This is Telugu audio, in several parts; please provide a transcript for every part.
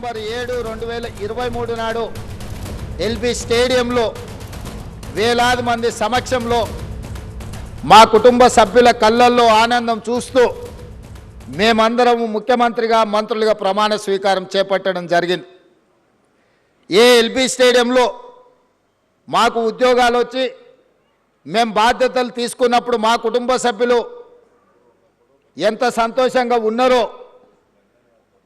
నవంబర్ ఏడు రెండు వేల ఇరవై మూడు నాడు ఎల్బీ స్టేడియంలో వేలాది మంది సమక్షంలో మా కుటుంబ సభ్యుల కళ్ళల్లో ఆనందం చూస్తూ మేమందరం ముఖ్యమంత్రిగా మంత్రులుగా ప్రమాణ స్వీకారం చేపట్టడం జరిగింది. ఏ ఎల్బీ స్టేడియంలో మాకు ఉద్యోగాలు వచ్చి మేము బాధ్యతలు తీసుకున్నప్పుడు మా కుటుంబ సభ్యులు ఎంత సంతోషంగా ఉన్నారో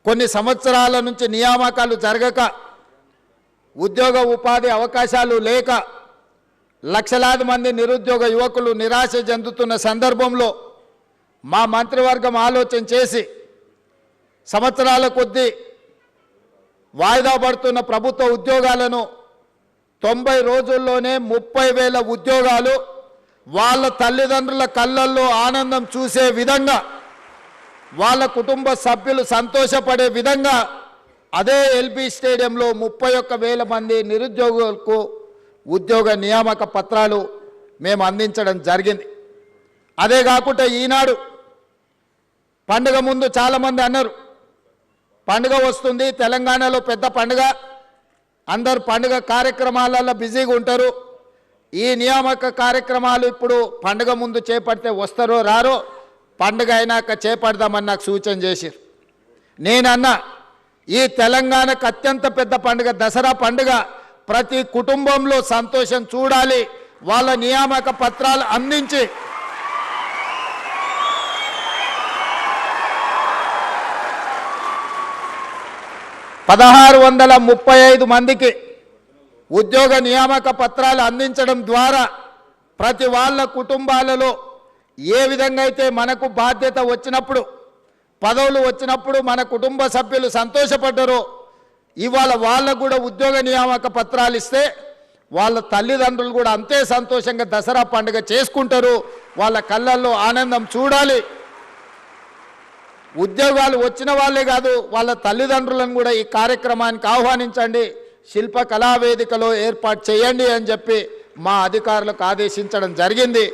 కొన్ని సంవత్సరాల నుంచి నియామకాలు జరగక ఉద్యోగ ఉపాధి అవకాశాలు లేక లక్షలాది మంది నిరుద్యోగ యువకులు నిరాశ చెందుతున్న సందర్భంలో మా మంత్రివర్గం ఆలోచన చేసి సంవత్సరాల కొద్దీ వాయిదా పడుతున్న ప్రభుత్వ ఉద్యోగాలను తొంభై రోజుల్లోనే ముప్పై వేల ఉద్యోగాలు వాళ్ళ తల్లిదండ్రుల కళ్ళల్లో ఆనందం చూసే విధంగా వాళ్ళ కుటుంబ సభ్యులు సంతోషపడే విధంగా అదే ఎల్బీ స్టేడియంలో ముప్పై ఒక్క వేల మంది నిరుద్యోగులకు ఉద్యోగ నియామక పత్రాలు మేము అందించడం జరిగింది. అదే కాకుండా ఈనాడు పండుగ ముందు చాలామంది అన్నారు పండుగ వస్తుంది తెలంగాణలో పెద్ద పండుగ అందరు పండుగ కార్యక్రమాలలో బిజీగా ఉంటారు. ఈ నియామక కార్యక్రమాలు ఇప్పుడు పండుగ ముందు చేపడితే వస్తారో రారో పండుగ అయినాక చేపడదామని నాకు సూచన చేశారు నేనన్నా ఈ తెలంగాణకు అత్యంత పెద్ద పండుగ దసరా పండుగ ప్రతి కుటుంబంలో సంతోషం చూడాలి వాళ్ళ నియామక పత్రాలు అందించి. పదహారు వందల ముప్పై ఐదు మందికి ఉద్యోగ నియామక పత్రాలు అందించడం ద్వారా ప్రతి వాళ్ళ కుటుంబాలలో ఏ విధంగా అయితే మనకు బాధ్యత వచ్చినప్పుడు పదవులు వచ్చినప్పుడు మన కుటుంబ సభ్యులు సంతోషపడ్డరో ఇవాళ వాళ్ళకు కూడా ఉద్యోగ నియామక పత్రాలు ఇస్తే వాళ్ళ తల్లిదండ్రులు కూడా అంతే సంతోషంగా దసరా పండుగ చేసుకుంటారు. వాళ్ళ కళ్ళల్లో ఆనందం చూడాలి. ఉద్యోగాలు వచ్చిన వాళ్ళే కాదు వాళ్ళ తల్లిదండ్రులను కూడా ఈ కార్యక్రమానికి ఆహ్వానించండి. శిల్ప కళావేదికలో ఏర్పాటు చేయండి అని చెప్పి మా అధికారులకు ఆదేశించడం జరిగింది.